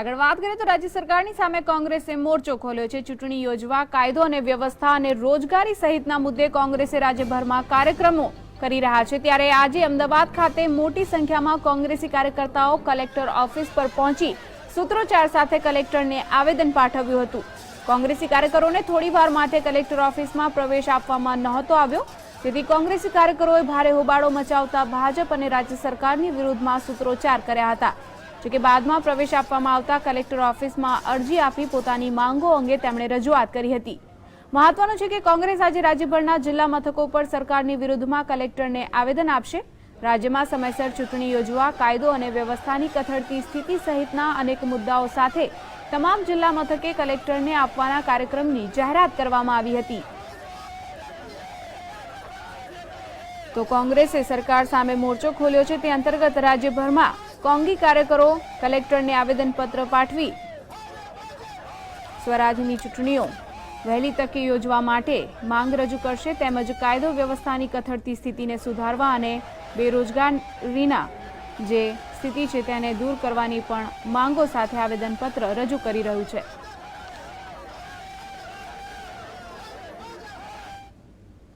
આગળ વાત કરીએ તો રાજ્ય સરકારની સામે કોંગ્રેસે મોરચો ખોલ્યો છે. ચૂંટણી યોજવા કાયદો અને વ્યવસ્થા અને રોજગારી સહિતના મુદ્દે કોંગ્રેસે રાજ્યભરમાં કાર્યક્રમો કરી રહ્યા છે. ત્યારે આજે અમદાવાદ ખાતે મોટી સંખ્યામાં કોંગ્રેસી કાર્યકર્તાઓ કલેક્ટર ઓફિસ પર પહોંચી સૂત્રોચ્ચાર સાથે કલેક્ટરને આવેદન પાઠવ્યું હતું. કોંગ્રેસી કાર્યકરોને થોડીવાર માટે કલેક્ટર ઓફિસમાં પ્રવેશ આપવામાં નહોતો આવ્યો. જેથી કોંગ્રેસી કાર્યકરોએ ભારે હોબાળો મચાવતા ભાજપ અને રાજ્ય સરકારની વિરુદ્ધમાં સૂત્રોચ્ચાર કર્યા હતા. જોકે બાદમાં પ્રવેશ આપવામાં આવતા કલેક્ટર ઓફિસમાં અરજી આપી પોતાની માંગો અંગે તેમણે રજૂઆત કરી હતી. મહત્વનું છે કે કોંગ્રેસ આજે રાજ્યભરના જિલ્લા મથકો પર સરકારની વિરુદ્ધમાં કલેક્ટરને આવેદન આપશે. રાજ્યમાં સમયસર ચૂંટણી યોજવા, કાયદો અને વ્યવસ્થાની કથળતી સ્થિતિ સહિતના અનેક મુદ્દાઓ સાથે તમામ જિલ્લા મથકે કલેક્ટરને આપવાના કાર્યક્રમની જાહેરાત કરવામાં આવી હતી. તો કોંગ્રેસે સરકાર સામે મોરચો ખોલ્યો છે તે અંતર્ગત રાજ્યભરમાં કોંગી કાર્યકરો કલેક્ટરને આવેદનપત્ર પાઠવી. સ્વરાજની ચૂંટણીઓ વહેલી તકે યોજવા માટે માંગ રજૂ કરશે તેમજ કાયદો વ્યવસ્થાની કથળતી સ્થિતિને સુધારવા અને બેરોજગારીના જે સ્થિતિ છે તેને દૂર કરવાની પણ માંગો સાથે આવેદનપત્ર રજૂ કરી રહ્યું છે.